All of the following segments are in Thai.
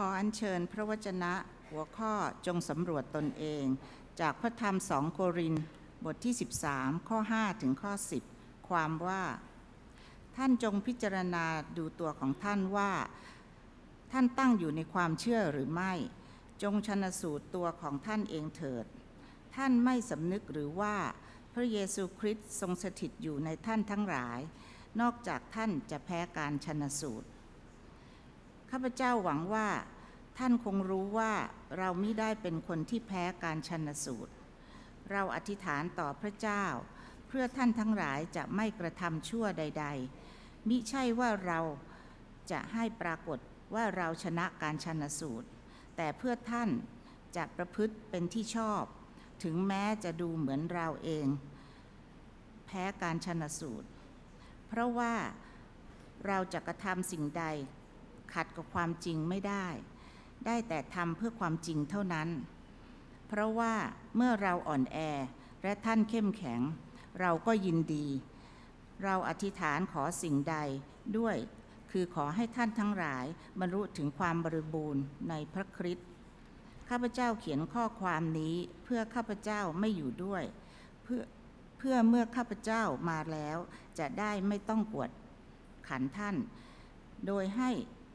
ขออัญเชิญพระวจนะหัวข้อจงสำรวจตนเอง จากพระธรรมสองโครินบทที่ 13 ข้อ 5 ถึงข้อ 10 ความว่า ท่านจงพิจารณาดูตัวของท่านว่า ท่านตั้งอยู่ในความเชื่อหรือไม่ จงชนสูตรตัวของท่านเองเถิด ท่านไม่สำนึกหรือว่าพระเยซูคริสต์ทรงสถิตอยู่ในท่านทั้งหลาย นอกจากท่านจะแพ้การชนสูตร ข้าพเจ้าหวังว่า ท่านคงรู้ว่าเราไม่ได้เป็นคนที่แพ้การชันสูตร เราอธิษฐานต่อพระเจ้า เพื่อท่านทั้งหลายจะไม่กระทำชั่วใด ๆ มิใช่ว่าเราจะให้ปรากฏว่าเราชนะการชันสูตร แต่เพื่อท่านจะประพฤติเป็นที่ชอบ ถึงแม้จะดูเหมือนเราเอง แพ้การชันสูตร เพราะว่าเราจะกระทำสิ่งใด ขัดกับความจริงไม่ได้ ได้แต่ทำเพื่อความจริงเท่านั้น เพราะว่าเมื่อเราอ่อนแอและท่านเข้มแข็ง เราก็ยินดี เราอธิษฐานขอสิ่งใดด้วย คือขอให้ท่านทั้งหลายบรรลุถึงความบริบูรณ์ในพระคริสต์ข้าพเจ้าเขียนข้อความนี้เพื่อข้าพเจ้าไม่อยู่ด้วย เพื่อเพื่อเมื่อข้าพเจ้ามาแล้ว จะได้ไม่ต้องกวดขันท่าน โดยให้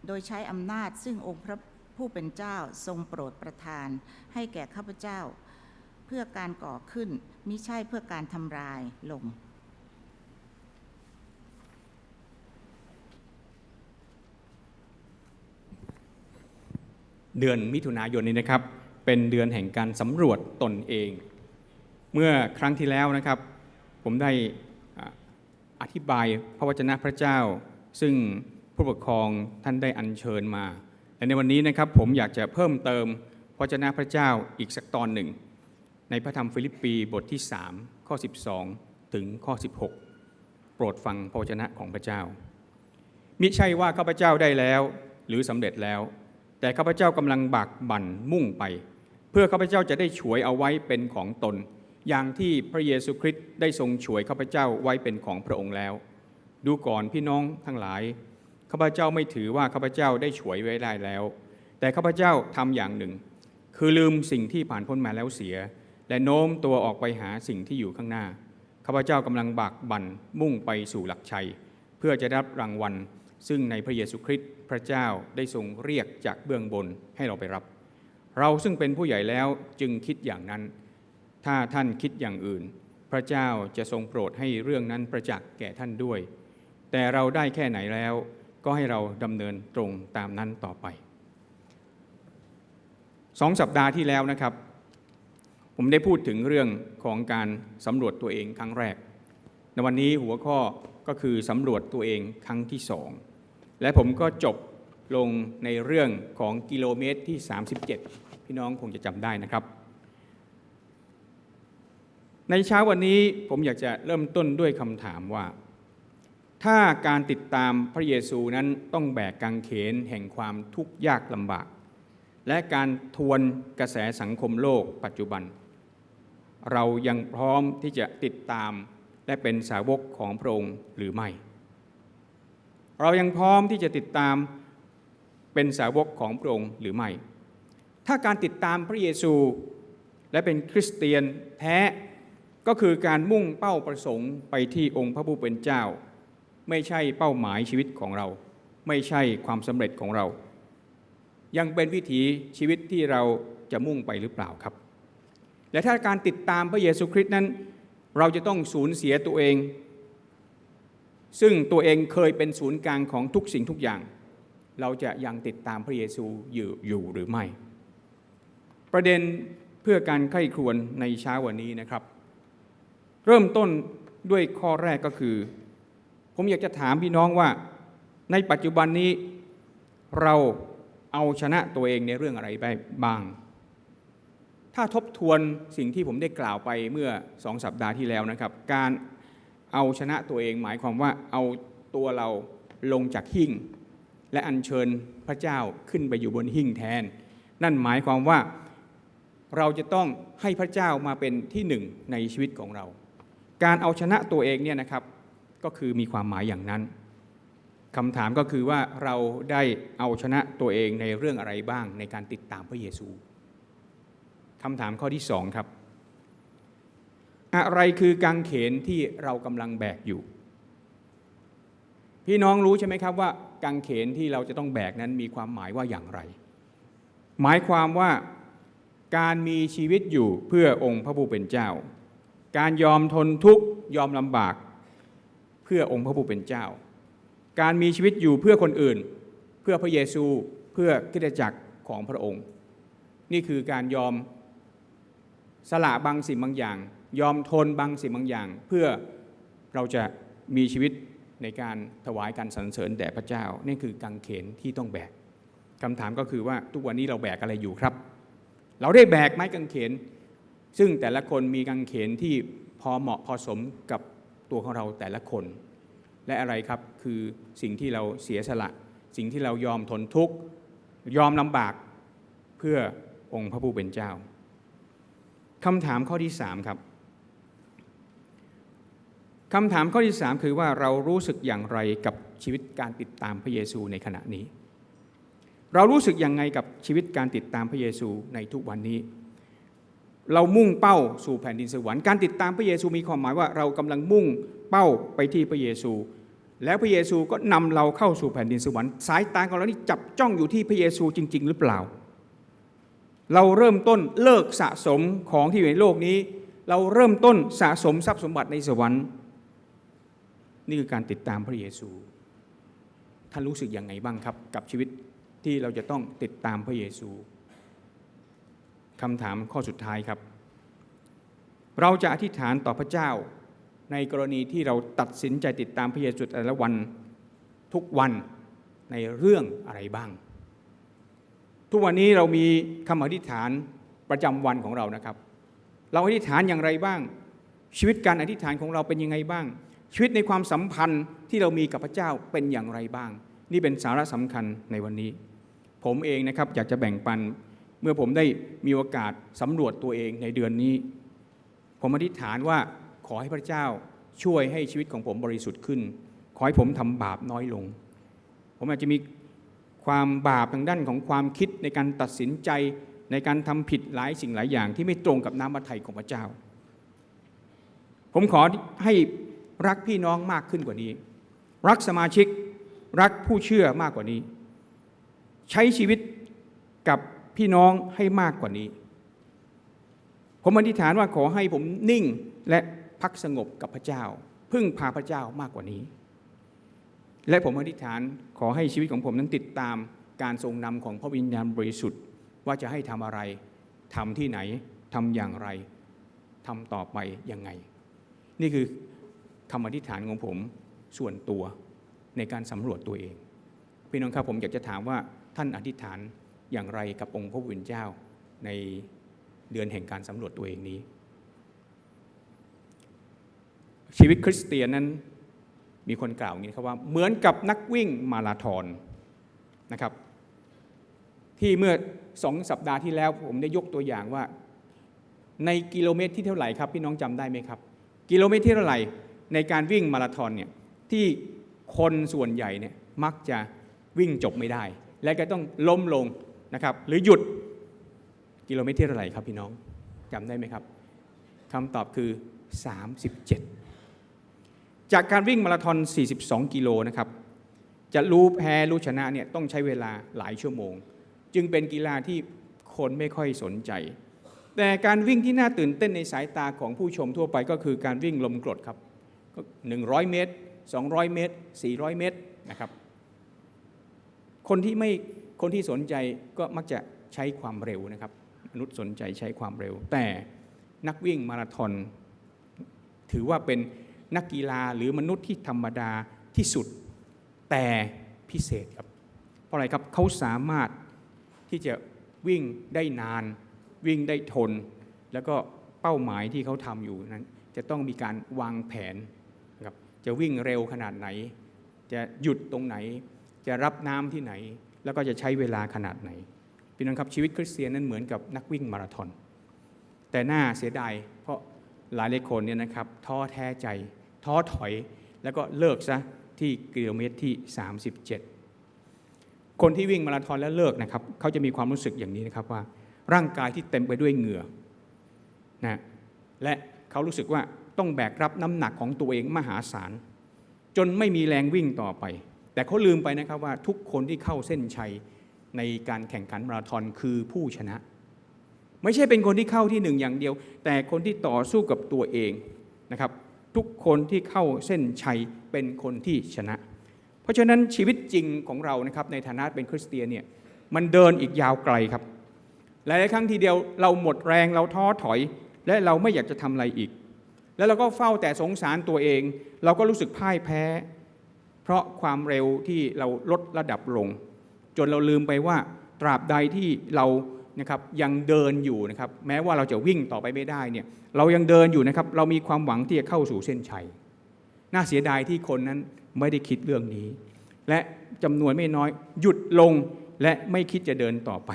โดยใช้อำนาจซึ่งองค์พระผู้เป็นเจ้าทรงโปรดประทาน ให้แก่ข้าพเจ้า เพื่อการก่อขึ้นมิใช่เพื่อการทำลายลง เดือนมิถุนายนนี้นะครับ เป็นเดือนแห่งการสำรวจตนเอง เมื่อครั้งที่แล้วนะครับ ผมได้อธิบายพระวจนะพระเจ้า ซึ่ง ผู้ปกครองท่านได้อัญเชิญมา และในวันนี้นะครับผมอยากจะเพิ่มเติมพระวจนะพระเจ้าอีกสักตอนหนึ่ง ในพระธรรมฟิลิปปีบทที่ 3 ข้อ 12 ถึงข้อ 16 โปรดฟังพระวจนะของพระเจ้า มิใช่ว่าข้าพเจ้าได้แล้วหรือสำเร็จแล้ว แต่ข้าพเจ้ากำลังบากบั่นมุ่งไป เพื่อข้าพเจ้าจะได้ฉวยเอาไว้เป็นของตน อย่างที่พระเยซูคริสต์ได้ทรงฉวยข้าพเจ้าไว้เป็นของพระองค์แล้ว ดูก่อนพี่น้องทั้งหลาย ข้าพเจ้าไม่ถือว่าข้าพเจ้าได้ฉวยไว้ได้แล้ว แต่ข้าพเจ้าทำอย่างหนึ่ง คือลืมสิ่งที่ผ่านพ้นมาแล้วเสีย และโน้มตัวออกไปหาสิ่งที่อยู่ข้างหน้าข้าพเจ้ากำลังบากบั่นมุ่งไปสู่หลักชัย เพื่อจะรับรางวัล ซึ่งในพระเยซูคริสต์พระเจ้าได้ทรงเรียกจากเบื้องบนให้เราไปรับ เราซึ่งเป็นผู้ใหญ่แล้วจึงคิดอย่างนั้น ถ้าท่านคิดอย่างอื่น พระเจ้าจะทรงโปรดให้เรื่องนั้นประจักษ์แก่ท่านด้วย แต่เราได้แค่ไหนแล้ว ก็ให้เราดำเนินตรงตามนั้นต่อไปสองสัปดาห์ที่แล้วนะครับ ผมได้พูดถึงเรื่องของการสำรวจตัวเองครั้งแรก ในวันนี้หัวข้อก็คือสำรวจตัวเองครั้งที่สองและผมก็จบลงในเรื่องของกิโลเมตรที่ 37 พี่น้องคงจะจำได้นะครับ ในเช้าวันนี้ผมอยากจะเริ่มต้นด้วยคำถามว่า ถ้าการติดตามพระเยซูนั้นต้องแบกกางเขนแห่งความทุกข์ยากลำบาก และการทวนกระแสสังคมโลกปัจจุบัน เรายังพร้อมที่จะติดตามและเป็นสาวกของพระองค์หรือไม่ เรายังพร้อมที่จะติดตามเป็นสาวกของพระองค์หรือไม่ ถ้าการติดตามพระเยซูและเป็นคริสเตียนแท้ก็คือการมุ่งเป้าประสงค์ไปที่องค์พระผู้เป็นเจ้า ไม่ใช่เป้าหมายชีวิตของเรา ไม่ใช่ความสำเร็จของเรา ยังเป็นวิถีชีวิตที่เราจะมุ่งไปหรือเปล่าครับ และถ้าการติดตามพระเยซูคริสต์นั้น เราจะต้องสูญเสียตัวเอง ซึ่งตัวเองเคยเป็นศูนย์กลางของทุกสิ่งทุกอย่าง เราจะยังติดตามพระเยซูอยู่อยู่หรือไม่ ประเด็นเพื่อการไข้ครวญในเช้าวันนี้นะครับ เริ่มต้นด้วยข้อแรกก็คือ ผมอยากจะถามพี่น้องว่า ในปัจจุบันนี้เราเอาชนะตัวเองในเรื่องอะไรไปบ้าง ถ้าทบทวนสิ่งที่ผมได้กล่าวไปเมื่อสองสัปดาห์ที่แล้วนะครับ การเอาชนะตัวเองหมายความว่าเอาตัวเราลงจากหิ่ง และอัญเชิญพระเจ้าขึ้นไปอยู่บนหิ่งแทน นั่นหมายความว่าเราจะต้องให้พระเจ้ามาเป็นที่หนึ่งในชีวิตของเรา การเอาชนะตัวเองเนี่ยนะครับ ก็คือมีความหมายอย่างนั้นคำถามก็คือว่าเราได้เอาชนะตัวเองในเรื่องอะไรบ้างในการติดตามพระเยซูคำถามข้อที่สองครับ อะไรคือกางเขนที่เรากำลังแบกอยู่ พี่น้องรู้ใช่ไหมครับว่ากางเขนที่เราจะต้องแบกนั้นมีความหมายว่าอย่างไร หมายความว่าการมีชีวิตอยู่เพื่อองค์พระผู้เป็นเจ้า การยอมทนทุกข์ยอมลำบาก พื่อองค์พระผู้เป็นเจ้า การมีชีวิตอยู่เพื่อคนอื่น เพื่อพระเยซูเพื่อคริสตจักรของพระองค์ นี่คือการยอมสละบางสิ่งบางอย่าง ยอมทนบางสิ่งบางอย่าง เพื่อเราจะมีชีวิตในการถวายการสรรเสริญแด่พระเจ้า นี่คือกางเขนที่ต้องแบกคำถามก็คือว่าทุกวันนี้เราแบกอะไรอยู่ครับ เราได้แบกไม้กางเขน ซึ่งแต่ละคนมีกางเขนที่พอเหมาะพอสมกับ ตัวของเราแต่ละคน และอะไรครับคือสิ่งที่เราเสียสละ สิ่งที่เรายอมทนทุกข์ยอมลำบากเพื่อองค์พระผู้เป็นเจ้าคำถามข้อที่สามครับคำถามข้อที่สามคือว่าเรารู้สึกอย่างไรกับชีวิตการติดตามพระเยซูในขณะนี้ เรารู้สึกยังไงกับชีวิตการติดตามพระเยซูในทุกวันนี้ เรามุ่งเป้าสู่แผ่นดินสวรรค์การติดตามพระเยซูมีความหมายว่าเรากำลังมุ่งเป้าไปที่พระเยซู แล้วพระเยซูก็นำเราเข้าสู่แผ่นดินสวรรค์สายตาของเรานี่จับจ้องอยู่ที่พระเยซูจริง ๆ หรือเปล่า เราเริ่มต้นเลิกสะสมของที่อยู่ในโลกนี้ เราเริ่มต้นสะสมทรัพย์สมบัติในสวรรค์ นี่คือการติดตามพระเยซูท่านรู้สึกยังไงบ้างครับ กับชีวิตที่เราจะต้องติดตามพระเยซู คำถามข้อสุดท้ายครับ เราจะอธิษฐานต่อพระเจ้าในกรณีที่เราตัดสินใจติดตามพระเยซูแต่ละวันทุกวันในเรื่องอะไรบ้าง ทุกวันนี้เรามีคำอธิษฐานประจำวันของเรานะครับ เราอธิษฐานอย่างไรบ้าง ชีวิตการอธิษฐานของเราเป็นยังไงบ้าง ชีวิตในความสัมพันธ์ที่เรามีกับพระเจ้าเป็นอย่างไรบ้าง นี่เป็นสาระสำคัญในวันนี้ ผมเองนะครับอยากจะแบ่งปัน เมื่อผมได้มีโอกาสสำรวจตัวเองในเดือนนี้ ผมอธิษฐานว่าขอให้พระเจ้าช่วยให้ชีวิตของผมบริสุทธิ์ขึ้น ขอให้ผมทำบาปน้อยลง ผมอาจจะมีความบาปทางด้านของความคิดในการตัดสินใจในการทำผิดหลายสิ่งหลายอย่างที่ไม่ตรงกับน้ำพระทัยของพระเจ้า ผมขอให้รักพี่น้องมากขึ้นกว่านี้ รักสมาชิกรักผู้เชื่อมากกว่านี้ ใช้ชีวิตกับ พี่น้องให้มากกว่านี้ ผมอธิษฐานว่าขอให้ผมนิ่งและพักสงบกับพระเจ้า พึ่งพาพระเจ้ามากกว่านี้ และผมอธิษฐานขอให้ชีวิตของผมนั้นติดตามการทรงนำของพระวิญญาณบริสุทธิ์ ว่าจะให้ทำอะไรทำที่ไหนทำอย่างไรทำต่อไปยังไง นี่คือคำอธิษฐานของผมส่วนตัวในการสำรวจตัวเอง พี่น้องครับผมอยากจะถามว่าท่านอธิษฐาน อย่างไรกับองค์พระผู้เป็นเจ้าในเดือนแห่งการสำรวจตัวเองนี้ ชีวิตคริสเตียนนั้นมีคนกล่าวอย่างนี้ครับว่าเหมือนกับนักวิ่งมาราธอนนะครับที่เมื่อสองสัปดาห์ที่แล้วผมได้ยกตัวอย่างว่า ในกิโลเมตรที่เท่าไหร่ครับพี่น้องจำได้ไหมครับ กิโลเมตรที่เท่าไหร่ในการวิ่งมาราธอนเนี่ยที่คนส่วนใหญ่เนี่ยมักจะวิ่งจบไม่ได้ และก็ต้องล้มลง นะครับหรือหยุดกิโลเมตรที่เท่าไหร่ครับพี่น้องจำได้ไหมครับคำตอบคือ 37 จากการวิ่งมาราธอน 42 กิโลนะครับจะรู้แพ้รู้ชนะเนี่ยต้องใช้เวลาหลายชั่วโมง จึงเป็นกีฬาที่คนไม่ค่อยสนใจ แต่การวิ่งที่น่าตื่นเต้นในสายตาของผู้ชมทั่วไปก็คือการวิ่งลมกรดครับ 100 เมตร 200 เมตร 400 เมตรนะครับคนที่ไม่ คนที่สนใจก็มักจะใช้ความเร็วนะครับ มนุษย์สนใจใช้ความเร็ว แต่นักวิ่งมาราธอนถือว่าเป็นนักกีฬาหรือมนุษย์ที่ธรรมดาที่สุด แต่พิเศษครับ เพราะอะไรครับเขาสามารถที่จะวิ่งได้นาน วิ่งได้ทน แล้วก็เป้าหมายที่เขาทำอยู่นั้น จะต้องมีการวางแผนนะครับจะวิ่งเร็วขนาดไหน จะหยุดตรงไหน จะรับน้ำที่ไหน แล้วก็จะใช้เวลาขนาดไหนพี่น้องครับชีวิตคริสเตียนนั้นเหมือนกับนักวิ่งมาราธอนแต่น่าเสียดายเพราะหลายหลายคนเนี่ยนะครับท้อแท้ใจ ท้อถอยแล้วก็เลิกซะที่กิโลเมตรที่ 37 คนที่วิ่งมาราธอนแล้วเลิกนะครับเขาจะมีความรู้สึกอย่างนี้นะครับว่า ร่างกายที่เต็มไปด้วยเหงื่อนะและเขารู้สึกว่าต้องแบกรับน้ำหนักของตัวเองมหาศาล จนไม่มีแรงวิ่งต่อไป แต่เขาลืมไปนะครับว่าทุกคนที่เข้าเส้นชัยในการแข่งขันมาราธอนคือผู้ชนะ ไม่ใช่เป็นคนที่เข้าที่หนึ่งอย่างเดียว แต่คนที่ต่อสู้กับตัวเองนะครับทุกคนที่เข้าเส้นชัยเป็นคนที่ชนะ เพราะฉะนั้นชีวิตจริงของเรานะครับในฐานะเป็นคริสเตียนเนี่ยมันเดินอีกยาวไกลครับ หลายครั้งทีเดียวเราหมดแรงเราท้อถอย และเราไม่อยากจะทำอะไรอีก แล้วเราก็เฝ้าแต่สงสารตัวเอง เราก็รู้สึกพ่ายแพ้ เพราะความเร็วที่เราลดระดับลง จนเราลืมไปว่าตราบใดที่เรานะครับยังเดินอยู่นะครับแม้ว่าเราจะวิ่งต่อไปไม่ได้เนี่ยเรายังเดินอยู่นะครับเรามีความหวังที่จะเข้าสู่เส้นชัย น่าเสียดายที่คนนั้นไม่ได้คิดเรื่องนี้ และจำนวนไม่น้อยหยุดลงและไม่คิดจะเดินต่อไป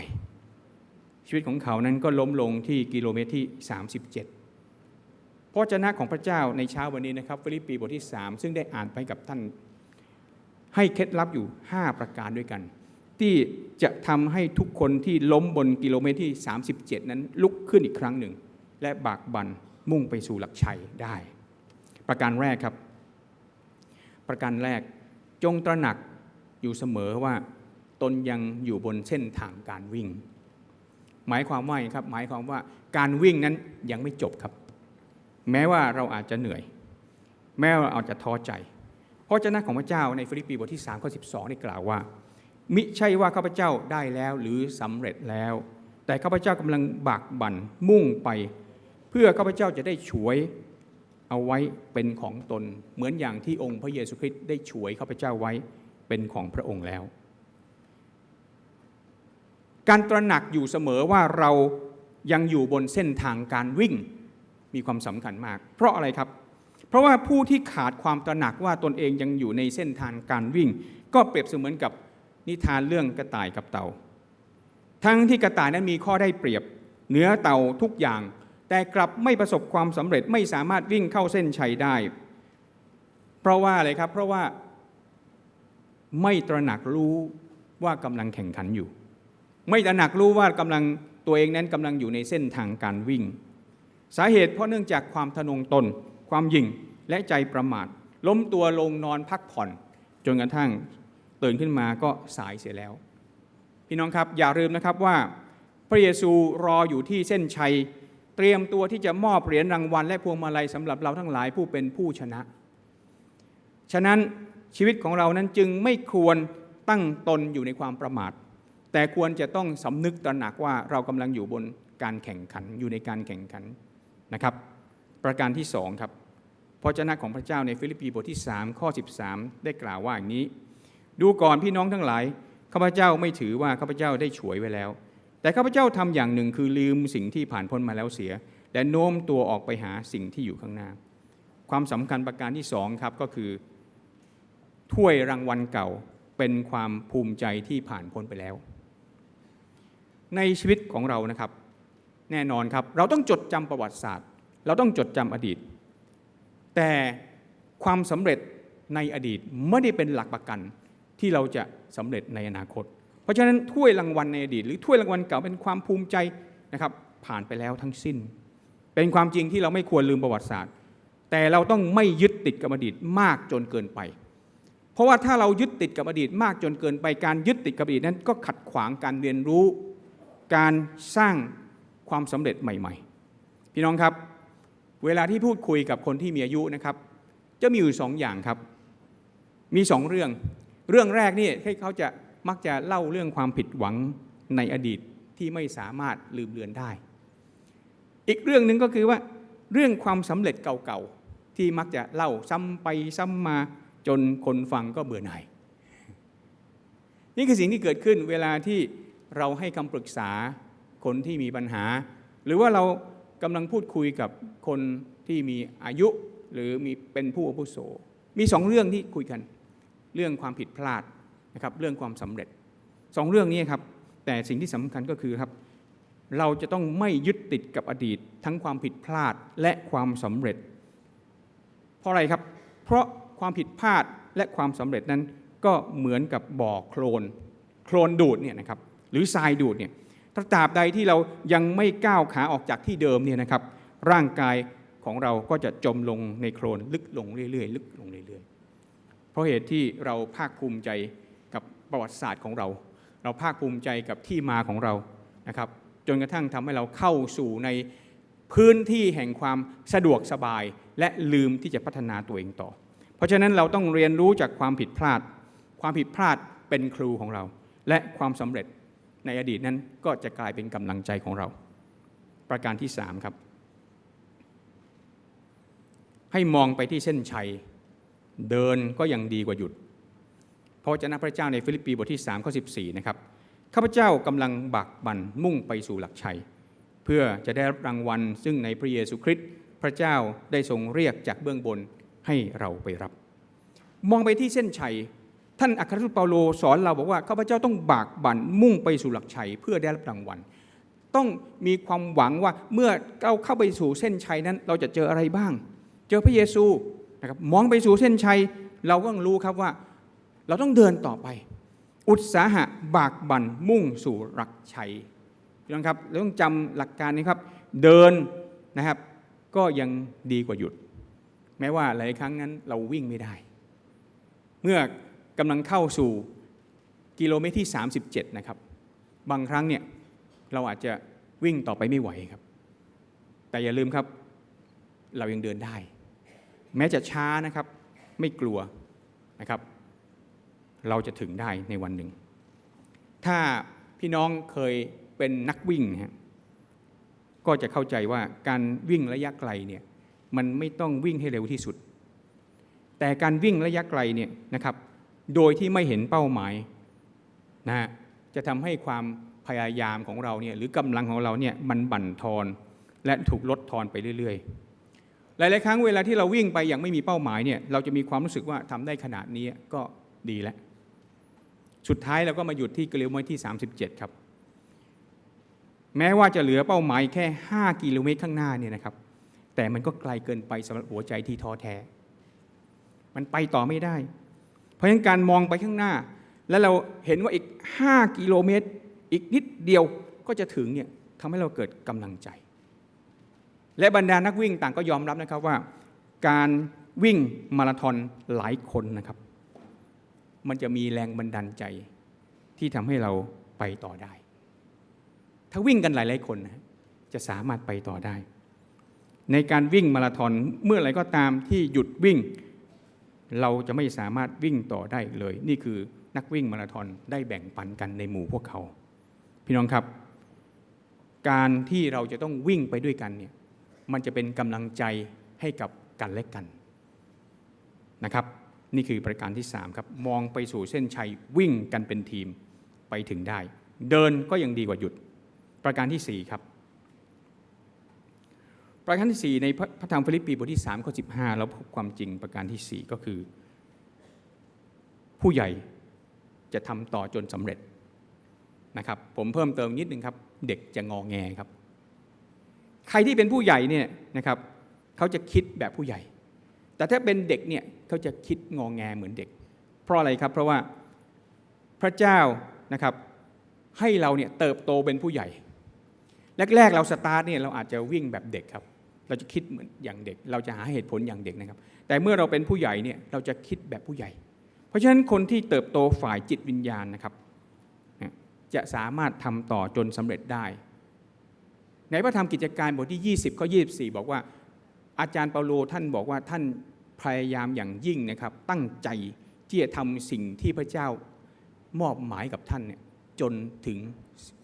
ชีวิตของเขานั้นก็ล้มลงที่กิโลเมตรที่ 37 พระเจ้าของพระเจ้าในเช้าวันนี้นะครับฟิลิปปีบทที่ 3 ซึ่งได้อ่านไปกับท่าน ให้เคล็ดลับอยู่ 5 ประการด้วยกัน ที่จะทำให้ทุกคนที่ล้มบนกิโลเมตรที่ 37 นั้นลุกขึ้นอีกครั้งหนึ่ง และบากบันมุ่งไปสู่หลักชัยได้ ประการแรกครับ ประการแรกจงตระหนักอยู่เสมอว่าตนยังอยู่บนเส้นทางการวิ่ง หมายความว่าไงครับหมายความว่าการวิ่งนั้นยังไม่จบครับ แม้ว่าเราอาจจะเหนื่อย แม้ว่าเราอาจจะท้อใจ พราะเจ้าหน้าของพระเจ้าในฟิลิปปีบทที่3ข้อ12ได้กล่าวว่า มิใช่ว่าข้าพเจ้าได้แล้วหรือสำเร็จแล้ว แต่ข้าพเจ้ากำลังบากบั่นมุ่งไป เพื่อข้าพเจ้าจะได้ฉวยเอาไว้เป็นของตน เหมือนอย่างที่องค์พระเยซูคริสต์ได้ฉวยข้าพเจ้าไว้เป็นของพระองค์แล้ว การตระหนักอยู่เสมอว่าเรายังอยู่บนเส้นทางการวิ่งมีความสำคัญมาก เพราะอะไรครับ เพราะว่าผู้ที่ขาดความตระหนักว่าตนเองยังอยู่ในเส้นทางการวิ่ง ก็เปรียบเสมือนกับนิทานเรื่องกระต่ายกับเต่า ทั้งที่กระต่ายนั้นมีข้อได้เปรียบเหนือเต่าทุกอย่าง แต่กลับไม่ประสบความสำเร็จไม่สามารถวิ่งเข้าเส้นชัยได้ เพราะว่าอะไรครับ เพราะว่าไม่ตระหนักรู้ว่ากำลังแข่งขันอยู่ ไม่ตระหนักรู้ว่ากำลังตัวเองนั้นกำลังอยู่ในเส้นทางการวิ่ง สาเหตุเพราะเนื่องจากความทะนงตน ความหยิ่งและใจประมาท ล้มตัวลงนอนพักผ่อน จนกระทั่งตื่นขึ้นมาก็สายเสียแล้ว พี่น้องครับอย่าลืมนะครับว่าพระเยซูรออยู่ที่เส้นชัย เตรียมตัวที่จะมอบเหรียญรางวัล และพวงมาลัยสำหรับเราทั้งหลายผู้เป็นผู้ชนะ ฉะนั้นชีวิตของเรานั้นจึงไม่ควรตั้งตนอยู่ในความประมาท แต่ควรจะต้องสำนึกตระหนักว่าเรากำลังอยู่บนการแข่งขันอยู่ในการแข่งขันนะครับ ประการที่สองครับพระเจ้าของพระเจ้าในฟิลิปปีบทที่ 3 ข้อ 13 ได้กล่าวว่าอย่างนี้ ดูก่อนพี่น้องทั้งหลายข้าพเจ้าไม่ถือว่าข้าพเจ้าได้ฉวยไว้แล้ว แต่ข้าพเจ้าทำอย่างหนึ่งคือลืมสิ่งที่ผ่านพ้นมาแล้วเสีย และโน้มตัวออกไปหาสิ่งที่อยู่ข้างหน้า ความสำคัญประการที่สองครับก็คือถ้วยรางวัลเก่าเป็นความภูมิใจที่ผ่านพ้นไปแล้ว ในชีวิตของเรานะครับ แน่นอนครับ เราต้องจดจำประวัติศาสตร์ เราต้องจดจำอดีต แต่ความสำเร็จในอดีตไม่ได้เป็นหลักประกันที่เราจะสำเร็จในอนาคต เพราะฉะนั้นถ้วยรางวัลในอดีต หรือถ้วยรางวัลเก่าเป็นความภูมิใจนะครับ ผ่านไปแล้วทั้งสิ้น เป็นความจริงที่เราไม่ควรลืมประวัติศาสตร์ แต่เราต้องไม่ยึดติดกับอดีตมากจนเกินไป เพราะว่าถ้าเรายึดติดกับอดีตมากจนเกินไปการยึดติดกับอดีตนั้นก็ขัดขวางการเรียนรู้ การสร้างความสำเร็จใหม่ ๆ พี่น้องครับ เวลาที่พูดคุยกับคนที่มีอายุนะครับ จะมีอยู่สองอย่างครับ มีสองเรื่อง เรื่องแรกนี่ให้เขาจะมักจะเล่าเรื่องความผิดหวังในอดีตที่ไม่สามารถลืมเลือนได้ อีกเรื่องหนึ่งก็คือว่าเรื่องความสำเร็จเก่าๆที่มักจะเล่าซ้ำไปซ้ำมาจนคนฟังก็เบื่อหน่ายนี่คือสิ่งที่เกิดขึ้นเวลาที่เราให้คำปรึกษาคนที่มีปัญหา หรือว่าเรา กำลังพูดคุยกับคนที่มีอายุหรือมีเป็นผู้อาวุโส มีสองเรื่องที่คุยกัน เรื่องความผิดพลาดนะครับเรื่องความสำเร็จสองเรื่องนี้ครับแต่สิ่งที่สำคัญก็คือครับเราจะต้องไม่ยึดติดกับอดีต ทั้งความผิดพลาดและความสำเร็จ เพราะอะไรครับ เพราะความผิดพลาดและความสำเร็จนั้นก็เหมือนกับบ่อโคลนโคลนดูดเนี่ยนะครับหรือทรายดูดเนี่ย ถ้าตราบใดที่เรายังไม่ก้าวขาออกจากที่เดิมเนี่ยนะครับ ร่างกายของเราก็จะจมลงในโคลนลึกลงเรื่อยๆลึกลงเรื่อยๆ เพราะเหตุที่เราภาคภูมิใจกับประวัติศาสตร์ของเรา เราภาคภูมิใจกับที่มาของเรานะครับ จนกระทั่งทำให้เราเข้าสู่ในพื้นที่แห่งความสะดวกสบาย และลืมที่จะพัฒนาตัวเองต่อ เพราะฉะนั้นเราต้องเรียนรู้จากความผิดพลาด ความผิดพลาดเป็นครูของเรา และความสำเร็จ ในอดีตนั้นก็จะกลายเป็นกำลังใจของเรา ประการที่3ครับ ให้มองไปที่เส้นชัย เดินก็ยังดีกว่าหยุดเพราะเจ้าพระเจ้าในฟิลิปปีบทที่3ข้อ14นะครับข้าพเจ้ากำลังบักบันมุ่งไปสู่หลักชัย เพื่อจะได้รับรางวัลซึ่งในพระเยซูคริสต์พระเจ้าได้ทรงเรียกจากเบื้องบนให้เราไปรับ มองไปที่เส้นชัย ท่านอัครทูตเปาโลสอนเราบอกว่าข้าพเจ้าต้องบากบั่นมุ่งไปสู่หลักชัยเพื่อได้รับรางวัล ต้องมีความหวังว่าเมื่อเราเข้าไปสู่เส้นชัยนั้น เราจะเจออะไรบ้าง เจอพระเยซูนะครับมองไปสู่เส้นชัย เราก็ต้องรู้ครับว่า เราต้องเดินต่อไป อุตสาหะบากบั่นมุ่งสู่หลักชัยพี่น้องครับเราต้องจำหลักการนี้ครับ เดินนะครับก็ยังดีกว่าหยุด แม้ว่าหลายครั้งนั้นเราวิ่งไม่ได้ เมื่อ กำลังเข้าสู่กิโลเมตรที่ 37 นะครับ บางครั้งเนี่ยเราอาจจะวิ่งต่อไปไม่ไหวครับ แต่อย่าลืมครับ เรายังเดินได้ แม้จะช้านะครับ ไม่กลัวนะครับ เราจะถึงได้ในวันหนึ่ง ถ้าพี่น้องเคยเป็นนักวิ่งนะก็จะเข้าใจว่าการวิ่งระยะไกลเนี่ยมันไม่ต้องวิ่งให้เร็วที่สุด แต่การวิ่งระยะไกลเนี่ยนะครับ โดยที่ไม่เห็นเป้าหมายนะฮะจะทำให้ความพยายามของเราเนี่ยหรือกำลังของเราเนี่ยมันบั่นทอนและถูกลดทอนไปเรื่อยๆ หลาย ๆ ครั้งเวลาที่เราวิ่งไปอย่างไม่มีเป้าหมายเนี่ยเราจะมีความรู้สึกว่าทำได้ขนาดนี้ก็ดีแล้ว สุดท้ายเราก็มาหยุดที่กิโลเมตรที่ 37 ครับ แม้ว่าจะเหลือเป้าหมายแค่ 5 กิโลเมตรข้างหน้าเนี่ยนะครับ แต่มันก็ไกลเกินไปสำหรับหัวใจที่ท้อแท้ มันไปต่อไม่ได้ เพราะฉะนั้นการมองไปข้างหน้า แล้วเราเห็นว่าอีก 5 กิโลเมตร อีกนิดเดียวก็จะถึงเนี่ยทำให้เราเกิดกำลังใจ และบรรดานักวิ่งต่างก็ยอมรับนะครับว่า การวิ่งมาราธอนหลายคนนะครับ มันจะมีแรงบันดาลใจที่ทำให้เราไปต่อได้ ถ้าวิ่งกันหลายๆคนนะจะสามารถไปต่อได้ ในการวิ่งมาราธอนเมื่อไรก็ตามที่หยุดวิ่ง เราจะไม่สามารถวิ่งต่อได้เลย นี่คือนักวิ่งมาราธอนได้แบ่งปันกันในหมู่พวกเขา พี่น้องครับ การที่เราจะต้องวิ่งไปด้วยกันเนี่ยมันจะเป็นกำลังใจให้กับกันและกันนะครับ นี่คือประการที่ 3 ครับ มองไปสู่เส้นชัยวิ่งกันเป็นทีมไปถึงได้ เดินก็ยังดีกว่าหยุด ประการที่ 4 ครับ ประการที่ 4 ในพระธรรมฟิลิปปีบทที่3ข้อ15 เราพบความจริงประการที่ 4 ก็คือ ผู้ใหญ่จะทำต่อจนสำเร็จนะครับผมเพิ่มเติมนิดนึงครับ เด็กจะงอแงครับ ใครที่เป็นผู้ใหญ่เนี่ยนะครับเขาจะคิดแบบผู้ใหญ่ แต่ถ้าเป็นเด็กเนี่ยเขาจะคิดงองแงเหมือนเด็ก เพราะอะไรครับ เพราะว่าพระเจ้านะครับให้เราเนี่ยเติบโตเป็นผู้ใหญ่ แรกๆเราสตาร์ทเนี่ยเราอาจจะวิ่งแบบเด็กครับ เราจะคิดเหมือนอย่างเด็ก เราจะหาเหตุผลอย่างเด็กนะครับ แต่เมื่อเราเป็นผู้ใหญ่เนี่ยเราจะคิดแบบผู้ใหญ่ เพราะฉะนั้นคนที่เติบโตฝ่ายจิตวิญญาณนะครับ จะสามารถทำต่อจนสำเร็จได้ ในพระธรรมกิจการบทที่ 20ข้อ24 บอกว่า อาจารย์เปาโลท่านบอกว่าท่านพยายามอย่างยิ่งนะครับ ตั้งใจที่จะทำสิ่งที่พระเจ้ามอบหมายกับท่านเนี่ยจนถึง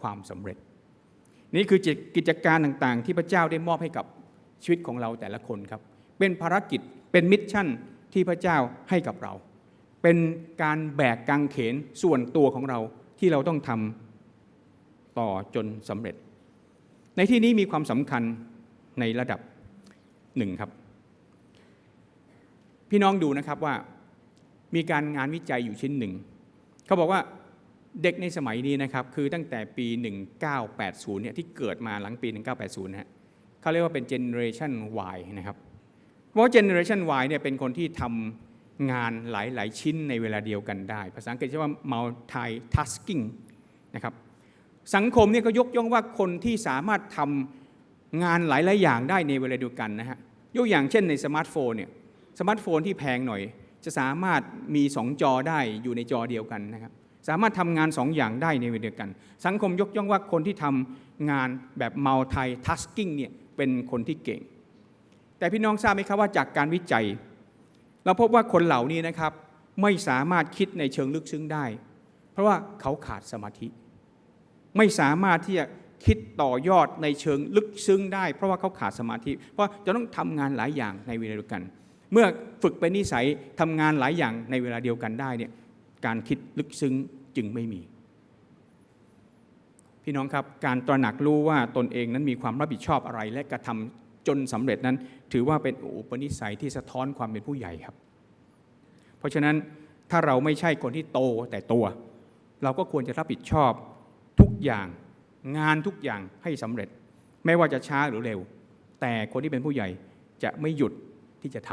ความสำเร็จ นี่คือกิจการต่างๆ ที่พระเจ้าได้มอบให้กับ ชีวิตของเราแต่ละคนครับ เป็นภารกิจเป็นมิชชั่นที่พระเจ้าให้กับเรา เป็นการแบกกางเขนส่วนตัวของเราที่เราต้องทำต่อจนสำเร็จ ในที่นี้มีความสำคัญในระดับหนึ่งครับ พี่น้องดูนะครับว่ามีการงานวิจัยอยู่ชิ้นหนึ่ง เขาบอกว่าเด็กในสมัยนี้นะครับ คือตั้งแต่ปี 1980เนี่ยที่เกิดมาหลังปี 1980นะฮะ เขาเรียกว่าเป็น generation Y นะครับเพราะ generation Y เนี่ยเป็นคนที่ทำงานหลาย ๆ ชิ้นในเวลาเดียวกันได้ ภาษาอังกฤษเรียกว่า multitasking นะครับสังคมเนี่ยก็ยกย่องว่าคนที่สามารถทำงานหลาย ๆ อย่างได้ในเวลาเดียวกันนะฮะยกอย่างเช่นในสมาร์ทโฟนเนี่ยสมาร์ทโฟนที่แพงหน่อย จะสามารถมี 2 จอได้อยู่ในจอเดียวกันนะครับสามารถทำงาน 2 อย่างได้ในเวลาเดียวกัน สังคมยกย่องว่าคนที่ทำงานแบบ multitasking เนี่ย เป็นคนที่เก่ง แต่พี่น้องทราบไหมครับว่าจากการวิจัย เราพบว่าคนเหล่านี้นะครับไม่สามารถคิดในเชิงลึกซึ้งได้ เพราะว่าเขาขาดสมาธิ ไม่สามารถที่จะคิดต่อยอดในเชิงลึกซึ้งได้ เพราะว่าเขาขาดสมาธิ เพราะจะต้องทำงานหลายอย่างในเวลาเดียวกัน เมื่อฝึกเป็นนิสัยทำงานหลายอย่างในเวลาเดียวกันได้เนี่ยการคิดลึกซึ้งจึงไม่มี พี่น้องครับการตระหนักรู้ว่าตนเองนั้นมีความรับผิดชอบอะไร และกระทำจนสำเร็จนั้น ถือว่าเป็นอุปนิสัยที่สะท้อนความเป็นผู้ใหญ่ครับ เพราะฉะนั้นถ้าเราไม่ใช่คนที่โตแต่ตัว เราก็ควรจะรับผิดชอบทุกอย่างงานทุกอย่างให้สำเร็จ ไม่ว่าจะช้าหรือเร็ว แต่คนที่เป็นผู้ใหญ่จะไม่หยุดที่จะท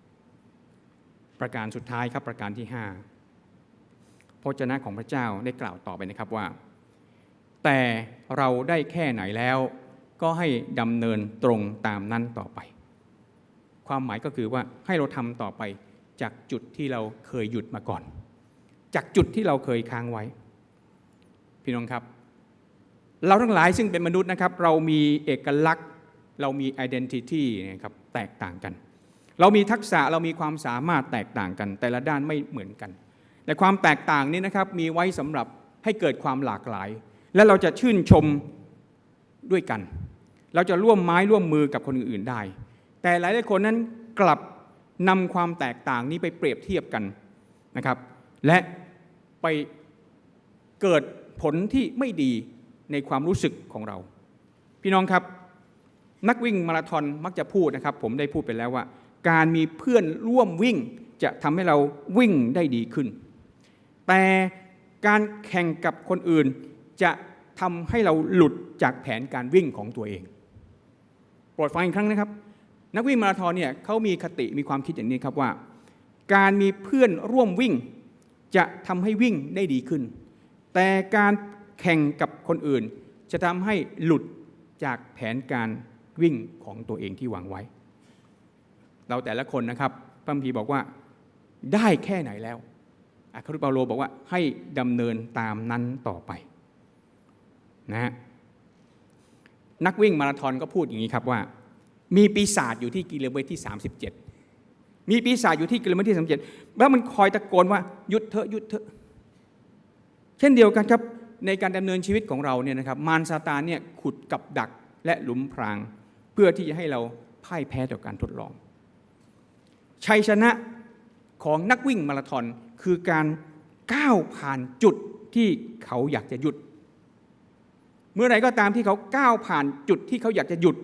ำประการสุดท้ายครับประการที่ 5พระเจนะของพระเจ้าได้กล่าวต่อไปนะครับว่า แต่เราได้แค่ไหนแล้ว ก็ให้ดำเนินตรงตามนั้นต่อไป ความหมายก็คือว่าให้เราทำต่อไปจากจุดที่เราเคยหยุดมาก่อน จากจุดที่เราเคยค้างไว้ พี่น้องครับ เราทั้งหลายซึ่งเป็นมนุษย์นะครับ เรามีเอกลักษณ์ เรามี identity นะครับแตกต่างกัน เรามีทักษะเรามีความสามารถแตกต่างกัน แต่ละด้านไม่เหมือนกัน แต่ความแตกต่างนี้นะครับมีไว้สำหรับให้เกิดความหลากหลาย และเราจะชื่นชมด้วยกัน เราจะร่วมไม้ร่วมมือกับคนอื่นๆได้ แต่หลายหลายคนนั้นกลับนำความแตกต่างนี้ไปเปรียบเทียบกันนะครับ และไปเกิดผลที่ไม่ดีในความรู้สึกของเรา พี่น้องครับ นักวิ่งมาราธอนมักจะพูดนะครับ ผมได้พูดไปแล้วว่า การมีเพื่อนร่วมวิ่งจะทำให้เราวิ่งได้ดีขึ้น แต่การแข่งกับคนอื่น จะทำให้เราหลุดจากแผนการวิ่งของตัวเอง โปรดฟังอีกครั้งนะครับ นักวิ่งมาราธอนเนี่ยเขามีคติมีความคิดอย่างนี้ครับว่า การมีเพื่อนร่วมวิ่ง จะทำให้วิ่งได้ดีขึ้น แต่การแข่งกับคนอื่น จะทำให้หลุดจากแผนการวิ่งของตัวเองที่วางไว้ เราแต่ละคนนะครับพระคัมภีบอกว่าได้แค่ไหนแล้วอาครุเปาโลบอกว่าให้ดำเนินตามนั้นต่อไป นะฮะนักวิ่งมาราธอนก็พูดอย่างนี้ครับว่า มีปีศาจอยู่ที่กิโลเมตรที่ 37 มีปีศาจอยู่ที่กิโลเมตรที่ 37 แล้วมันคอยตะโกนว่าหยุดเถอะหยุดเถอะเช่นเดียวกันครับในการดำเนินชีวิตของเราเนี่ยนะครับมารซาตานเนี่ยขุดกับดักและหลุมพราง เพื่อที่จะให้เราพ่ายแพ้ต่อการทดลอง ชัยชนะของนักวิ่งมาราธอนคือการก้าวผ่านจุดที่เขาอยากจะหยุด เมื่อไรก็ตามที่เขาก้าวผ่านจุดที่เขาอยากจะหยุด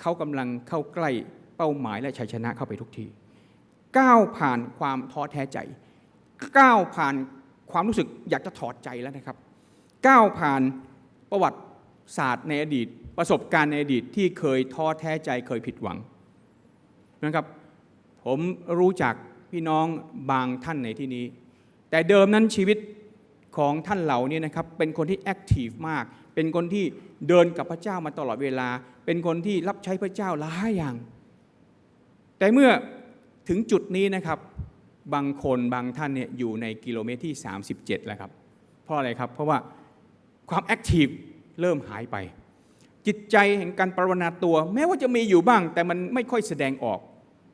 เขากำลังเข้าใกล้เป้าหมายและชัยชนะเข้าไปทุกทีก้าวผ่านความท้อแท้ใจ ก้าวผ่านความรู้สึกอยากจะถอดใจแล้วนะครับ ก้าวผ่านประวัติศาสตร์ในอดีต ประสบการณ์ในอดีตที่เคยท้อแท้ใจเคยผิดหวังนะครับผมรู้จักพี่น้องบางท่านในที่นี้ แต่เดิมนั้นชีวิตของท่านเหล่านี้นะครับเป็นคนที่แอคทีฟมาก เป็นคนที่เดินกับพระเจ้ามาตลอดเวลา เป็นคนที่รับใช้พระเจ้าหลายอย่าง แต่เมื่อถึงจุดนี้นะครับ บางคนบางท่านเนี่ยอยู่ในกิโลเมตรที่ 37 แล้วครับ เพราะอะไรครับ เพราะว่าความแอคทีฟเริ่มหายไป จิตใจแห่งการปรารถนาตัว แม้ว่าจะมีอยู่บ้าง แต่มันไม่ค่อยแสดงออก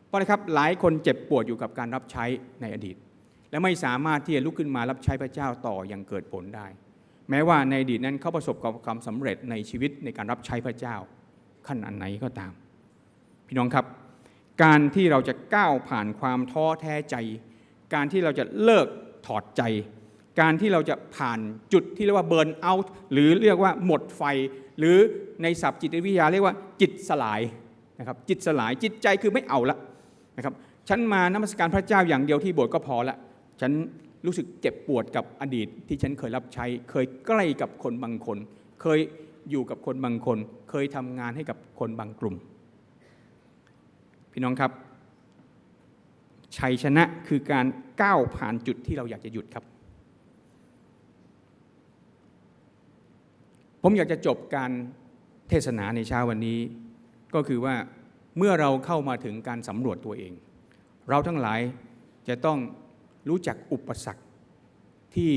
เพราะอะไรครับหลายคนเจ็บปวดอยู่กับการรับใช้ในอดีต และไม่สามารถที่จะลุกขึ้นมารับใช้พระเจ้าต่ออย่างเกิดผลได้ แม้ว่าในอดีตนั้นเขาประสบกับความสำเร็จในชีวิตในการรับใช้พระเจ้าขั้นอันไหนก็ตาม พี่น้องครับ การที่เราจะก้าวผ่านความท้อแท้ใจ การที่เราจะเลิกถอดใจ การที่เราจะผ่านจุดที่เรียกว่าเบิร์นเอาท์หรือเรียกว่าหมดไฟ หรือในศัพท์จิตวิทยาเรียกว่าจิตสลายนะครับจิตสลายจิตใจคือไม่เอาละนะครับฉันมานมัสการพระเจ้าอย่างเดียวที่โบสถ์ก็พอละฉัน รู้สึกเจ็บปวดกับอดีตที่ฉันเคยรับใช้ เคยใกล้กับคนบางคน เคยอยู่กับคนบางคน เคยทำงานให้กับคนบางกลุ่ม พี่น้องครับ ชัยชนะคือการก้าวผ่านจุดที่เราอยากจะหยุดครับ ผมอยากจะจบการเทศนาในเช้าวันนี้ ก็คือว่าเมื่อเราเข้ามาถึงการสำรวจตัวเอง เราทั้งหลายจะต้อง รู้จักอุปสรรคที่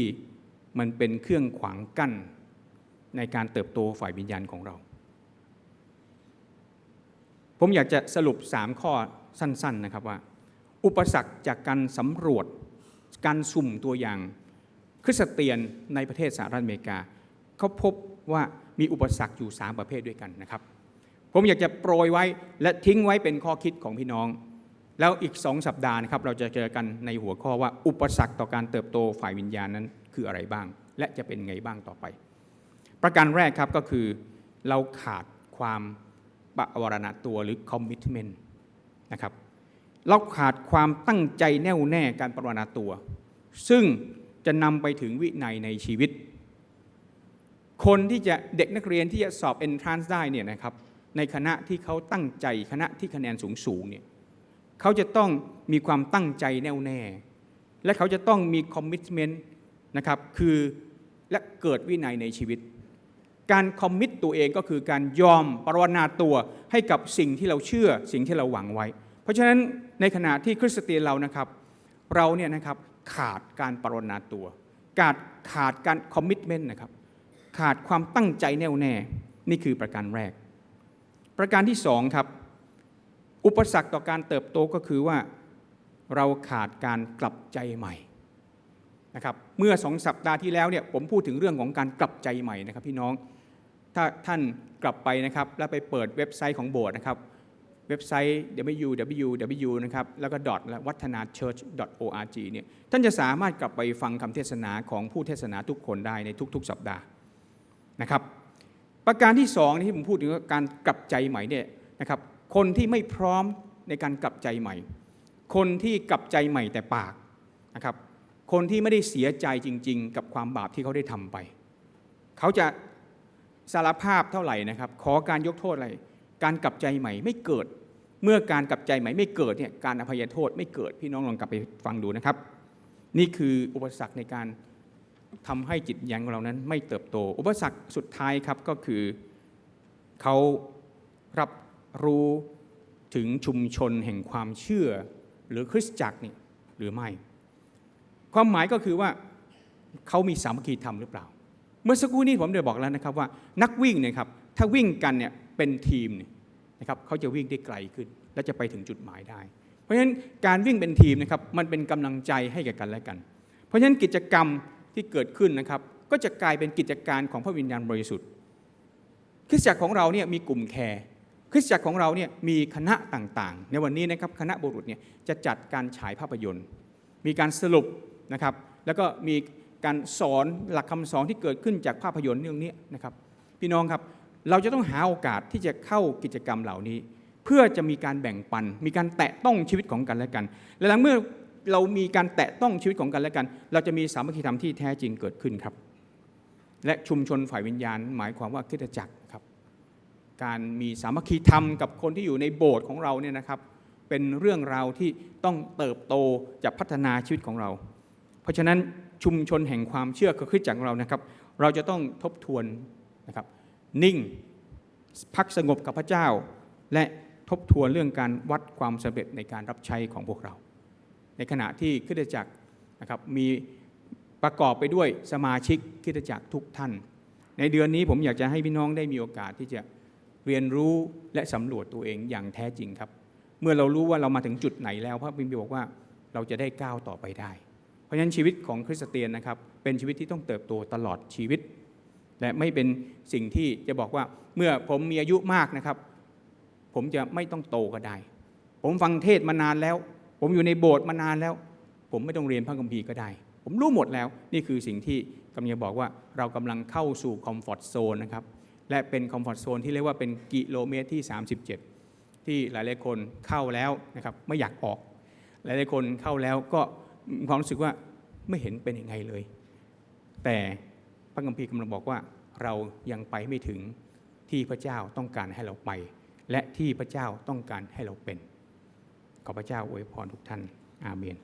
มันเป็นเครื่องขวางกั้นในการเติบโตฝ่ายวิญญาณของเรา ผมอยากจะสรุป 3 ข้อสั้น ๆนะครับว่า อุปสรรคจากการสำรวจการสุ่มตัวอย่างคริสเตียนในประเทศสหรัฐอเมริกา เขาพบว่ามีอุปสรรคอยู่ 3 ประเภทด้วยกันนะครับ ผมอยากจะโปรยไว้และทิ้งไว้เป็นข้อคิดของพี่น้อง แล้วอีกสองสัปดาห์นะครับเราจะเจอกันในหัวข้อว่าอุปสรรคต่อการเติบโตฝ่ายวิญญาณนั้นคืออะไรบ้าง และจะเป็นไงบ้างต่อไป ประการแรกครับก็คือเราขาดความปะวรณะตัวหรือ commitment นะครับเราขาดความตั้งใจแน่วแน่การปรนนาตัว ซึ่งจะนำไปถึงวินัยในชีวิต คนที่จะเด็กนักเรียนที่จะสอบ entrance ได้เนี่ยนะครับในคณะที่เขาตั้งใจคณะที่คะแนนสูงสูงเนี่ย เขาจะต้องมีความตั้งใจแน่วแน่ และเขาจะต้องมี commitment นะครับคือและเกิดวินัยในชีวิต การคอมมิตตัวเองก็คือการยอมปรนนาตัวให้กับสิ่งที่เราเชื่อสิ่งที่เราหวังไว้ เพราะฉะนั้นในขณะที่คริสเตียนเรานะครับเราเนี่ยนะครับขาดการปรนนาตัว ขาดขาดการคอมมิตเมนต์นะครับขาดความตั้งใจแน่วแน่ นี่คือประการแรก ประการที่สองครับ อุปสรรคต่อการเติบโตก็คือว่าเราขาดการกลับใจใหม่นะครับเมื่อสองสัปดาห์ที่แล้วเนี่ยผมพูดถึงเรื่องของการกลับใจใหม่นะครับพี่น้อง ถ้าท่านกลับไปนะครับแล้วไปเปิดเว็บไซต์ของโบสถ์นะครับเว็บไซต์ www นะครับแล้วก็ dot และวัฒนา church org เนี่ยท่านจะสามารถกลับไปฟังคำเทศนาของผู้เทศนาทุกคนได้ในทุกๆ สัปดาห์นะครับประการที่สองที่ผมพูดถึงการกลับใจใหม่เนี่ยนะครับ คนที่ไม่พร้อมในการกลับใจใหม่ คนที่กลับใจใหม่แต่ปากนะครับ คนที่ไม่ได้เสียใจจริง ๆ กับความบาปที่เขาได้ทำไป เขาจะสารภาพเท่าไหร่นะครับ ขอการยกโทษอะไร การกลับใจใหม่ไม่เกิด เมื่อการกลับใจใหม่ไม่เกิดเนี่ยการอภัยโทษไม่เกิดพี่น้องลองกลับไปฟังดูนะครับ นี่คืออุปสรรคในการทำให้จิตวิญญาณของเรานั้นไม่เติบโต อุปสรรคสุดท้ายครับก็คือเขารับ รู้ถึงชุมชนแห่งความเชื่อ หรือคริสตจักรนี่หรือไม่ ความหมายก็คือว่าเขามีสามัคคีธรรมหรือเปล่า เมื่อสักครู่นี้ผมได้บอกแล้วนะครับว่านักวิ่งเนี่ยครับถ้าวิ่งกันเนี่ยเป็นทีมเนี่ยนะครับเขาจะวิ่งได้ไกลขึ้น และจะไปถึงจุดหมายได้ เพราะฉะนั้นการวิ่งเป็นทีมนะครับมันเป็นกำลังใจให้แก่กันและกัน เพราะฉะนั้นกิจกรรมที่เกิดขึ้นนะครับก็จะกลายเป็นกิจการของพระวิญญาณบริสุทธิ์คริสตจักรของเราเนี่ยมีกลุ่มแคร์ คริสตจักรของเราเนี่ยมีคณะต่างๆ ในวันนี้นะครับคณะบุรุษเนี่ยจะจัดการฉายภาพยนตร์ มีการสรุปนะครับแล้วก็มีการสอนหลักคำสอนที่เกิดขึ้นจากภาพยนตร์เรื่องนี้นะครับพี่น้องครับเราจะต้องหาโอกาสที่จะเข้ากิจกรรมเหล่านี้ เพื่อจะมีการแบ่งปัน มีการแตะต้องชีวิตของกันและกัน และหลังเมื่อเรามีการแตะต้องชีวิตของกันและกัน เราจะมีสามัคคีธรรมที่แท้จริงเกิดขึ้นครับ และชุมชนฝ่ายวิญญาณ หมายความว่าคริสตจักร การมีสามัคคีธรรมกับคนที่อยู่ในโบสถ์ของเราเนี่ยนะครับ เป็นเรื่องราวที่ต้องเติบโตจะพัฒนาชีวิตของเรา เพราะฉะนั้นชุมชนแห่งความเชื่อคือคริสตจักเรานะครับ เราจะต้องทบทวนนะครับ นิ่งพักสงบกับพระเจ้า และทบทวนเรื่องการวัดความสำเร็จในการรับใช้ของพวกเรา ในขณะที่คริสตจักรนะครับมีประกอบไปด้วยสมาชิกคริสตจักรทุกท่าน ในเดือนนี้ผมอยากจะให้พี่น้องได้มีโอกาสที่จะ เรียนรู้และสำรวจตัวเองอย่างแท้จริงครับ เมื่อเรารู้ว่าเรามาถึงจุดไหนแล้วพระบิณฑบอกว่าเราจะได้ก้าวต่อไปได้ เพราะฉะนั้นชีวิตของคริสเตียนนะครับเป็นชีวิตที่ต้องเติบโตตลอดชีวิต และไม่เป็นสิ่งที่จะบอกว่าเมื่อผมมีอายุมากนะครับ ผมจะไม่ต้องโตก็ได้ ผมฟังเทศมานานแล้ว ผมอยู่ในโบสถ์มานานแล้ว ผมไม่ต้องเรียนพระคัมภีร์ก็ได้ ผมรู้หมดแล้วนี่คือสิ่งที่กำลังจะบอกว่าเรากำลังเข้าสู่คอมฟอร์ทโซนนะครับ และเป็นคอมฟอร์ทโซนที่เรียกว่าเป็นกิโลเมตรที่ 37 ที่หลายๆคนเข้าแล้วนะครับไม่อยากออก หลายๆคนเข้าแล้วก็ความรู้สึกว่าไม่เห็นเป็นยังไงเลย แต่พระคัมภีร์กำลังบอกว่าเรายังไปไม่ถึงที่พระเจ้าต้องการให้เราไป และที่พระเจ้าต้องการให้เราเป็น ขอพระเจ้าอวยพรทุกท่านอาเมน